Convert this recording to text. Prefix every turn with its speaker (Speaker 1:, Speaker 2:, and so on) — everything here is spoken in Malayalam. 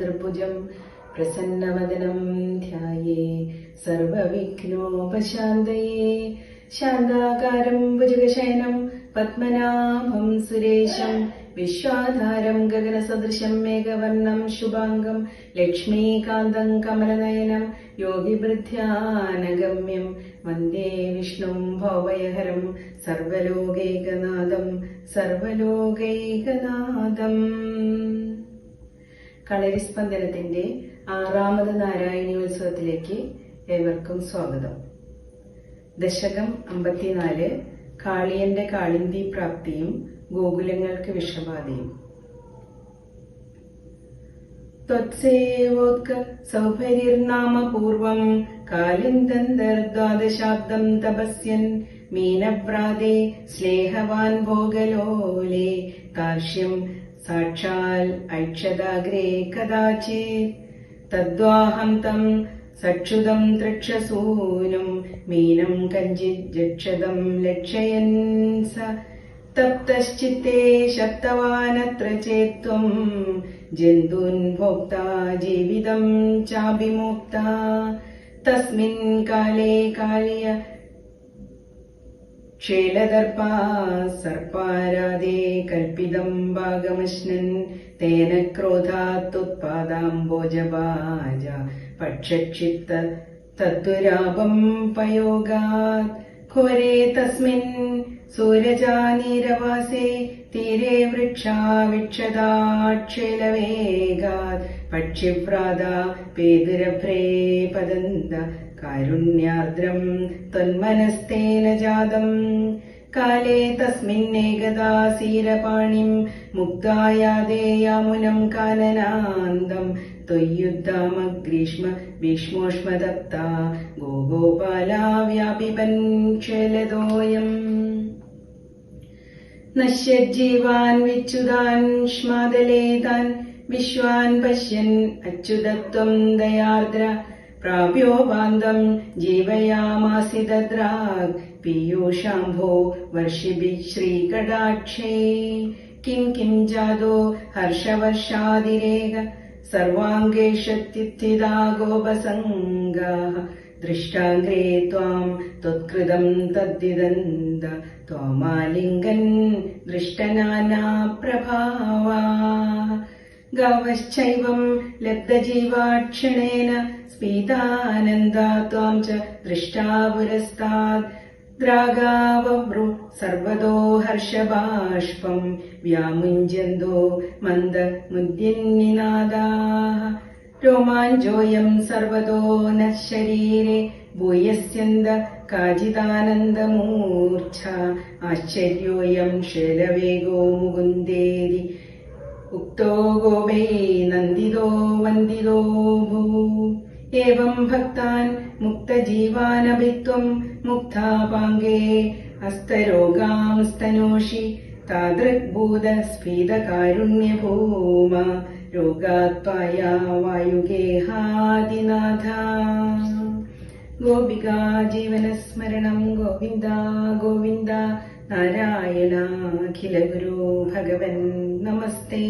Speaker 1: ചതുർഭുജം പ്രസന്നവദനം ധ്യായേ സർവവിഘ്നോപശാന്തയേ ശാന്താകാരം ഭുജഗശയനം പത്മനാഭം സുരേശം വിശ്വാധാരം ഗഗനസദൃശം മേഘവർണം ശുഭാംഗം ലക്ഷ്മീകാന്തം കമലനയനം യോഗിവൃദ്ധ്യാനഗമ്യം വന്ദേ വിഷ്ണും ഭവയഹരം സർവലോകൈകനാഥം സർവലോകൈകനാഥം കളരിസ്പന്ദനത്തിന്റെ ആറാമത് നാരായണീയോത്സവത്തിലേക്ക് ഏവർക്കും സ്വാഗതം ദശകം അമ്പത്തിനാല് കാളിയന്റെ കാളിന്തി പ്രാപ്തിയും ഗോകുലങ്ങൾക്ക് വിഷബാധയും त्वत्सेवोत्क सौभरिर्नाम पूर्वम् कालिन्दन्तर्द्वादशाब्दम् तपस्यन् मीनव्राते स्नेहवान् भोगलोले कार्श्यम् साक्षाल् ऐक्षदाग्रे कदाचित् तद्वाहम् तम् सक्षुदम् तृक्षसूनुम् मीनम् कञ्चित् जक्षदम् लक्षयन् स तप्तश्चित्ते शप्तवानत्र चेत्त्वम् जन्तून् भोक्ता जीवितम् चाभिमोक्ता तस्मिन् काले काल्य क्षेलदर्पा सर्पारादे कल्पितम् भागमश्नन् तेन क्रोधात्तुत्पादाम्बोजबाज पक्षक्षिप्त तद्दुरापम् पयोगात् घोरे तस्मिन् സൂരജാനീരവാസേ തീരെ വൃക്ഷാവിക്ഷതാക്ഷേലവേഗാ പക്ഷിപ്രാത പേതുരഭ്രേ പതന്ത കാരുണ്യാർദ്രം തന്മനസ്തേന ജാതം. കാലേ തസ്മിന്നേകദാസീരപാണി മുക്തായാദേയാമുനം കാനനാന്തം. ത്വയ്യുദ്ധാമഗ്രീഷ്മ ഭീഷ്മോഷ്മദത്ത ഗോഗോപാലാ വ്യാപിപൻ ക്ഷലതോയം. നശ്യജ്ജീവാൻ വിച്യുതാൻ ശ്മാതലേതാൻ വിശ്വാൻ പശ്യൻ അച്യുതത്വം ദയാർദ്ര പ്രാപ്യോപാന്തം ജീവയാമാസി ദദ്രാഗ് പീയൂഷാംഭോ വർഷിഭിः ശ്രീകടാക്ഷേ. കിം കിം ജാതോ ഹർഷവർഷാതിരേക സർവാംഗേഷത്തിത്തിതാഗോപസംഗാः ദൃഷ്ടാഗ്രേ ത്വാം ത്വത്കൃതം തദ്ദിദന്ത ത്വാമാലിംഗൻ ദൃഷ്ടനാനാപ്രഭാവാ. ഗാവശ്ചൈവം ലബ്ധജീവാക്ഷണേന സ്മീതാനന്ദാ ത്വാം ച ദൃഷ്ടാപുരസ്താദ്. ദ്രാഗാവ്രു സർവതോ ഹർഷബാഷ്പം വ്യാമുഞ്ചന്തോ മന്ദ മുദ്യന്നിനാദാ രോമാഞ്ചോയം സർവതോ നശരീരെ ഭൂയസ്യന്ത കാചിദാനന്ദമൂർച്ഛ ആശ്ചര്യോയം ശേലവേഗോ മുകുന്ദേരി. ഉക്തോ ഗോപേ നന്ദിതോ വന്ദിതോ ഭൂ. ഏവം ഭക്താൻ മുക്തജീവാനഭിത്വം മുക്താപാങ്കേ ഹസ്തരോഗാംസ്തനോഷി താദൃഗ്ഭൂതസ്ഫീതകാരുണ്യഭൂമ. രോഗാത്വയാ വായുഗേഹാദിനാഥ ഗോപികാ ജീവനസ്മരണം ഗോവിന്ദ ഗോവിന്ദ നാരായണ അഖില ഗുരു ഭഗവൻ നമസ്തേ